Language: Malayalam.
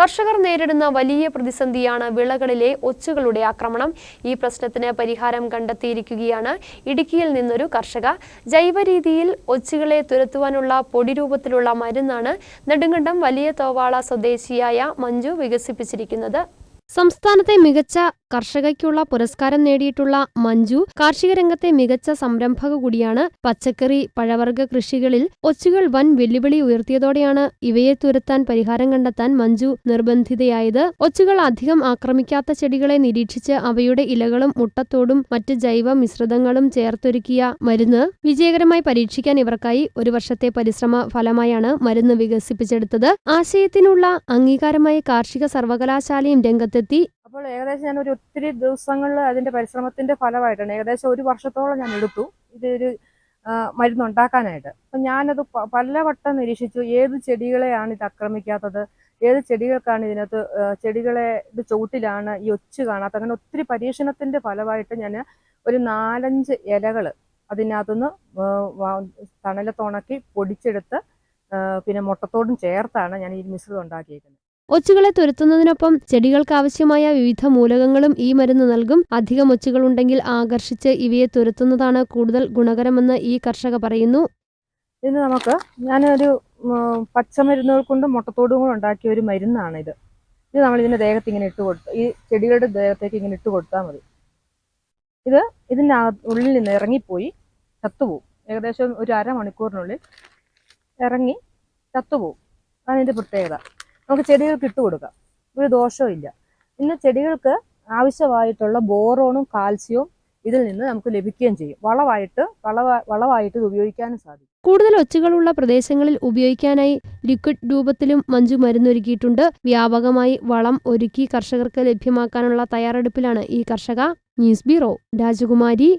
കർഷകർ നേരിടുന്ന വലിയ പ്രതിസന്ധിയാണ് വിളകളിലെ ഒച്ചുകളുടെ ആക്രമണം. ഈ പ്രശ്നത്തിന് പരിഹാരം കണ്ടെത്തിയിരിക്കുകയാണ് ഇടുക്കിയിൽ നിന്നൊരു കർഷക. ജൈവ രീതിയിൽ ഒച്ചുകളെ തുരത്തുവാനുള്ള പൊടി രൂപത്തിലുള്ള മരുന്നാണ് നെടുങ്കണ്ടം വലിയ തോവാള സ്വദേശിയായ മഞ്ജു വികസിപ്പിച്ചിരിക്കുന്നത്. സംസ്ഥാനത്തെ മികച്ച കർഷകയ്ക്കുള്ള പുരസ്കാരം നേടിയിട്ടുള്ള മഞ്ജു കാർഷിക രംഗത്തെ മികച്ച സംരംഭക കൂടിയാണ് പച്ചക്കറി പഴവർഗ കൃഷികളിൽ ഒച്ചുകൾ വൻ വെല്ലുവിളി ഉയർത്തിയതോടെയാണ് ഇവയെ തുരത്താൻ പരിഹാരം കണ്ടെത്താൻ മഞ്ജു നിർബന്ധിതയായത്. ഒച്ചുകൾ അധികം ആക്രമിക്കാത്ത ചെടികളെ നിരീക്ഷിച്ച് അവയുടെ ഇലകളും മുട്ടത്തോടും മറ്റ് ജൈവ മിശ്രിതങ്ങളും ചേർത്തൊരുക്കിയ മരുന്ന് വിജയകരമായി പരീക്ഷിക്കാൻ ഇവർക്കായി ഒരു വർഷത്തെ പരിശ്രമ ഫലമായാണ് മരുന്ന് വികസിപ്പിച്ചെടുത്തത്. ആശയത്തിനുള്ള അംഗീകാരമായി കാർഷിക സർവകലാശാലയും രംഗത്തെത്തി അപ്പോൾ ഏകദേശം ഞാൻ ഒരു ഒത്തിരി ദിവസങ്ങളിൽ അതിന്റെ പരിശ്രമത്തിന്റെ ഫലമായിട്ടാണ് ഏകദേശം ഒരു വർഷത്തോളം ഞാൻ എടുത്തു. ഇതൊരു മരുന്ന് മരുന്നുണ്ടാക്കാനായിട്ട്. അപ്പം ഞാനത് പലവട്ടം നിരീക്ഷിച്ചു. ഏത് ചെടികളെയാണ് ഇത് ആക്രമിക്കാത്തത്? ഏത് ചെടികൾക്കാണ് ഇതിനകത്ത് ചെടികളെ ഇത് ചുവട്ടിലാണ് ഈ ഒച്ച് കാണാത്ത അങ്ങനെ ഒത്തിരി പരീക്ഷണത്തിന്റെ ഫലമായിട്ട് ഞാൻ ഒരു നാലഞ്ച് ഇലകൾ അതിനകത്തുനിന്ന് തണലത്തുണക്കി പൊടിച്ചെടുത്ത് പിന്നെ മുട്ടത്തോടും ചേർത്താണ് ഞാൻ ഈ മിശ്രിതം ഉണ്ടാക്കിയിരിക്കുന്നത് ഒച്ചുകളെ തുരത്തുന്നതിനൊപ്പം ചെടികൾക്ക് ആവശ്യമായ വിവിധ മൂലകങ്ങളും ഈ മരുന്ന് നൽകും. അധികം ഒച്ചുകളുണ്ടെങ്കിൽ ആകർഷിച്ച് ഇവയെ തുരത്തുന്നതാണ് കൂടുതൽ ഗുണകരമെന്ന് ഈ കർഷക പറയുന്നു. ഇന്ന് നമുക്ക് ഞാനൊരു പച്ചമരുന്നുകൾ കൊണ്ട് മുട്ടത്തോടും കൂടെ ഉണ്ടാക്കിയ ഒരു മരുന്നാണ് ഇത് ഇത് നമ്മൾ ഇതിന്റെ ദേഹത്ത് ഇങ്ങനെ ഇട്ട് കൊടുത്തു ഈ ചെടികളുടെ ദേഹത്തേക്ക് ഇങ്ങനെ ഇട്ട് കൊടുത്താൽ മതി. ഇത് ഇതിന്റെ ഉള്ളിൽ നിന്ന് ഇറങ്ങിപ്പോയി ചത്തുപോകും ഏകദേശം ഒരു അരമണിക്കൂറിനുള്ളിൽ ഇറങ്ങി ചത്തുപോകും ഇതിന്റെ പ്രത്യേകത. നമുക്ക് ചെടികൾക്ക് ഇട്ട് കൊടുക്കാം. ഒരു ദോഷവും ഇല്ല. പിന്നെ ചെടികൾക്ക് ആവശ്യമായിട്ടുള്ള ബോറോണും കാൽസ്യവും ഇതിൽ നിന്ന് നമുക്ക് ലഭിക്കുകയും ചെയ്യും. വളമായിട്ട് വളവ വളമായിട്ട് ഇത് ഉപയോഗിക്കാനും സാധിക്കും. കൂടുതൽ ഒച്ചുകളുള്ള പ്രദേശങ്ങളിൽ ഉപയോഗിക്കാനായി ലിക്വിഡ് രൂപത്തിലും മഞ്ജു മരുന്നൊരുക്കിയിട്ടുണ്ട്. വ്യാപകമായി വളം ഒരുക്കി കർഷകർക്ക് ലഭ്യമാക്കാനുള്ള തയ്യാറെടുപ്പിലാണ് ഈ കർഷക. ന്യൂസ് ബ്യൂറോ രാജകുമാരി.